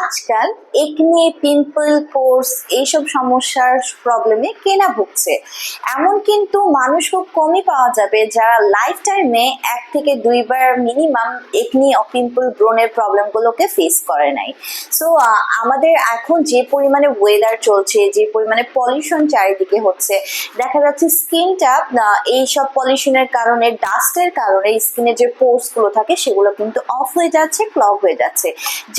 আজকাল acne pimple পোর্স এইসব সমস্যার প্রবলেমে কেনা ভুগছে। এমন কিন্তু মানুষ খুব কমই পাওয়া যাবে যারা লাইফ টাইমে এক থেকে দুইবার মিনিমাম একনি পিম্পল ব্রণের প্রবলেমগুলোকে ফেস করে নাই। সো আমাদের এখন যে পরিমাণে ওয়েদার চলছে, যে পরিমাণে পলিউশন চারিদিকে হচ্ছে, দেখা যাচ্ছে স্কিনটা এইসব পলিউশনের কারণে ডাস্টের কারণে স্কিনের যে পোর্সগুলো থাকে, সেগুলো কিন্তু অফ হয়ে যাচ্ছে ক্লগ হয়ে যাচ্ছে।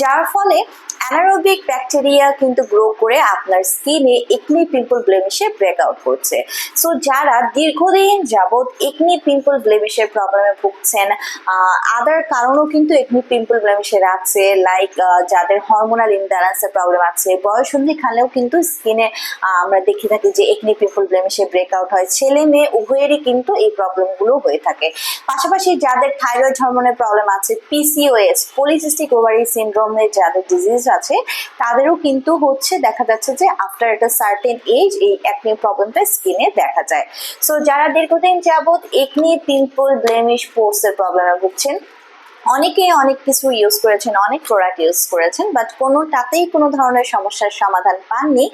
যার ফলে অ্যানারোবিক ব্যাকটেরিয়া কিন্তু গ্রো করে আপনার স্কিনে একনি পিম্পল ব্লেমিশে ব্রেকআউট করছে। সো যারা দীর্ঘদিন যাবৎ একনি পিম্পল ব্লেমিশের প্রবলেমে ভুগছেন আদার কারণও কিন্তু একনি পিম্পল ব্লেমিশের আছে লাইক যাদের হরমোনাল ইমব্যালেন্সের প্রবলেম আছে বয়সন্ধি খালেও কিন্তু স্কিনে আমরা দেখে থাকি যে একনি পিম্পল ব্লেমিশে ব্রেকআউট হয়। ছেলে মেয়ে উভয়েরই কিন্তু এই প্রবলেমগুলো হয়ে থাকে। পাশাপাশি যাদের থাইরয়েড হরমোনের প্রবলেম আছে পিসিওএস পলিসিস্টিক ওভারি সিনড্রোমের যাদের ডিজিজ আছে, তাদেরও কিন্তু হচ্ছে দেখা যাচ্ছে যে আফটার একটা সার্টেন এজ এই একনি প্রবলেমটা স্কিনে দেখা যায়। সো যারা দীর্ঘদিন যাবৎ একনি পিম্পল ব্লেমিশ পোর্সের প্রবলেমে ভুগছেন অনেকে অনেক কিছু ইউজ করেছেন, অনেক প্রোডাক্ট ইউজ করেছেন বাট কোনোটাতেই কোনো ধরনের সমস্যার সমাধান পাননি।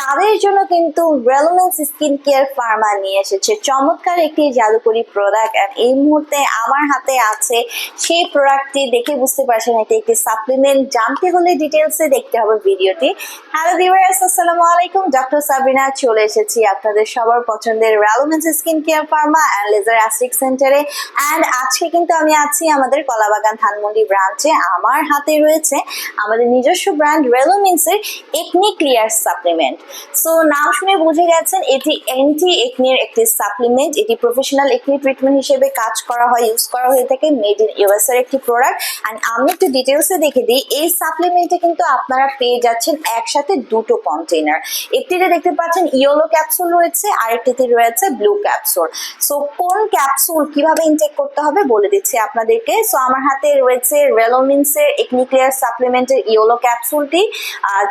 তাদের জন্য কিন্তু রেলোমেন্স স্কিন কেয়ার ফার্মা নিয়ে এসেছে। চমৎকার একটি জাদুকরি প্রোডাক্ট অ্যান্ড এই মুহূর্তে আমার হাতে আছে সেই প্রোডাক্টটি দেখে বুঝতে পারছেন এটি একটি সাপ্লিমেন্ট জানতে হলে ডিটেলসে দেখতে হবে ভিডিওটি। হ্যালো ভিউয়ার্স আসসালামু আলাইকুম। ডক্টর সাবিনা, চলে এসেছি আপনাদের সবার পছন্দের রেলোমেন্স skin care pharma and laser aesthetic সেন্টারে অ্যান্ড আজকে কিন্তু আমি আছি আমাদের কলাবাগান ধানমন্ডি ব্রাঞ্চে আমার হাতে রয়েছে আমাদের নিজস্ব ব্র্যান্ড রেলোমিন্সের একনি ক্লিয়ার সাপ্লিমেন্ট। সো নাম শুনে বুঝে গেছেন, এটি অ্যান্টি একনির একটি সাপ্লিমেন্ট। এটি প্রফেশনাল একনি ট্রিটমেন্ট হিসেবে কাজ করা হয়, ইউজ করা হয়ে থাকে, মেড ইন ইউএস এর একটি প্রোডাক্ট। অ্যান্ড আমি একটু ডিটেলসে দেখে দিই, এই সাপ্লিমেন্টে কিন্তু আপনারা পেয়ে যাচ্ছেন একসাথে দুটো কন্টেনার একটিতে দেখতে পাচ্ছেন ইয়েলো ক্যাপসুল রয়েছে, আরেকটিতে রয়েছে ব্লু ক্যাপসুল। সো কোন ক্যাপসুল কীভাবে ইনটেক করতে হবে বলে দিচ্ছি আপনাদেরকে। সো আমার হাতে রয়েছে রেলোমিন্সের একনিক্লিয়ার সাপ্লিমেন্টের ইয়েলো ক্যাপসুলটি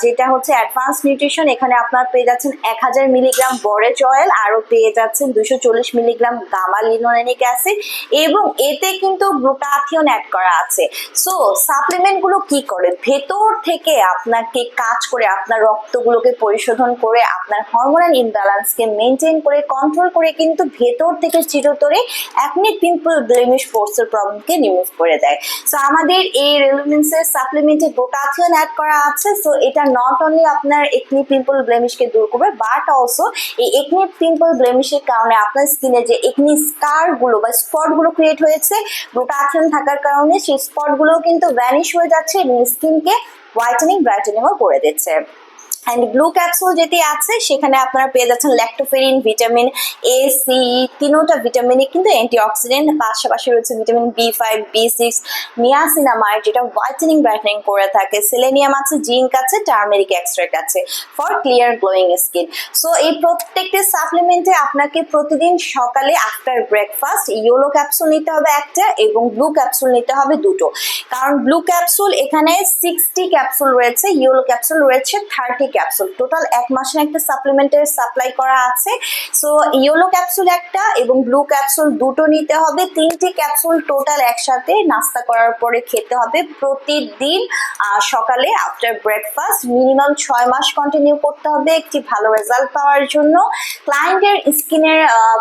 যেটা হচ্ছে অ্যাডভান্স নিউট্রিশন এখানে আপনার পেয়ে যাচ্ছেন এক হাজার মিলিগ্রাম বরেজ অয়েল, আরও পেয়ে যাচ্ছেন দুশো চল্লিশ মিলিগ্রাম গামা লিনোলেনিক অ্যাসিড, এবং এতে কিন্তু গ্লুটাথিয়ন অ্যাড করা আছে। সো সাপ্লিমেন্টগুলো কি করে? ভেতর থেকে আপনাকে কাজ করে আপনার রক্তগুলোকে পরিশোধন করে আপনার হরমোনাল ইমব্যালেন্সকে মেনটেন করে কন্ট্রোল করে কিন্তু ভেতর থেকে চিরতরে অ্যাকনি পিম্পল ব্লেমিশ ফোর্সের প্রবলেমকে রিমুভ করে দেয়। সো আমাদের এই রেলুমেন্সের সাপ্লিমেন্টে গ্লুটাথিয়ন অ্যাড করা আছে। সো এটা নট অনলি আপনার একনি পিম্পল ব্লেমিশকে দূর করবে বাট অলসো এই একনি পিম্পল ব্লেমিশের কারণে আপনার স্কিনে যে একনি স্কারগুলো বা স্পটগুলো ক্রিয়েট হয়েছে গ্লুটাথিয়ন থাকার কারণে সেই স্পটগুলো কিন্তু ভ্যানিশ হয়ে যাচ্ছে এবং স্কিনকে হোয়াইটেনিং ব্রাইটেনিংও করে দিচ্ছে। অ্যান্ড ব্লু ক্যাপসুল যেটি আছে, সেখানে আপনারা পেয়ে যাচ্ছেন ল্যাক্টোফেরিন ভিটামিন এ সি তিনোটা ভিটামিনই কিন্তু অ্যান্টিঅক্সিডেন্ট পাশাপাশি রয়েছে vitamin B five B six niacinamide যেটা হোয়াইটেনিং ব্রাইটনিং করে থাকে। সেলেনিয়াম আছে জিঙ্ক আছে টার্মেরিক এক্সট্রাক্ট আছে for clear glowing skin so এই প্রত্যেকটি সাপ্লিমেন্টে আপনাকে প্রতিদিন সকালে আফটার ব্রেকফাস্ট ইয়েলো ক্যাপসুল নিতে হবে একটা এবং ব্লু ক্যাপসুল নিতে হবে দুটো। কারণ ব্লু ক্যাপসুল এখানে সিক্সটি ক্যাপসুল রয়েছে ইয়েলো ক্যাপসুল রয়েছে থার্টি ক্যাপসুল টোটাল এক মাসের একটা সাপ্লিমেন্টের সাপ্লাই করা আছে। সো ইয়েলো ক্যাপসুল একটা এবং ব্লু ক্যাপসুল দুটো নিতে হবে। তিনটি ক্যাপসুল টোটাল একসাথে নাস্তা করার পরে খেতে হবে প্রতিদিন সকালে আফটার ব্রেকফাস্ট মিনিমাম ছয় মাস কন্টিনিউ করতে হবে একটি ভালো রেজাল্ট পাওয়ার জন্য। ক্লায়েন্টের স্কিনের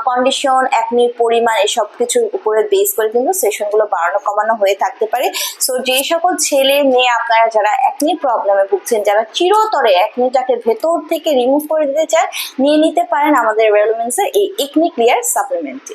কন্ডিশন একনির পরিমাণ এসব কিছুর উপরে বেস করে কিন্তু সেশনগুলো বাড়ানো কমানো হয়ে থাকতে পারে। সো যে সকল ছেলে, মেয়ে আপনারা যারা একনি প্রবলেমে ভুগছেন, যারা চিরতরে একনিটাকে ভেতর থেকে রিমুভ করে দিতে চান নিয়ে নিতে পারেন আমাদের রেলমেন্সের এই একনি ক্লিয়ার সাপ্লিমেন্টটি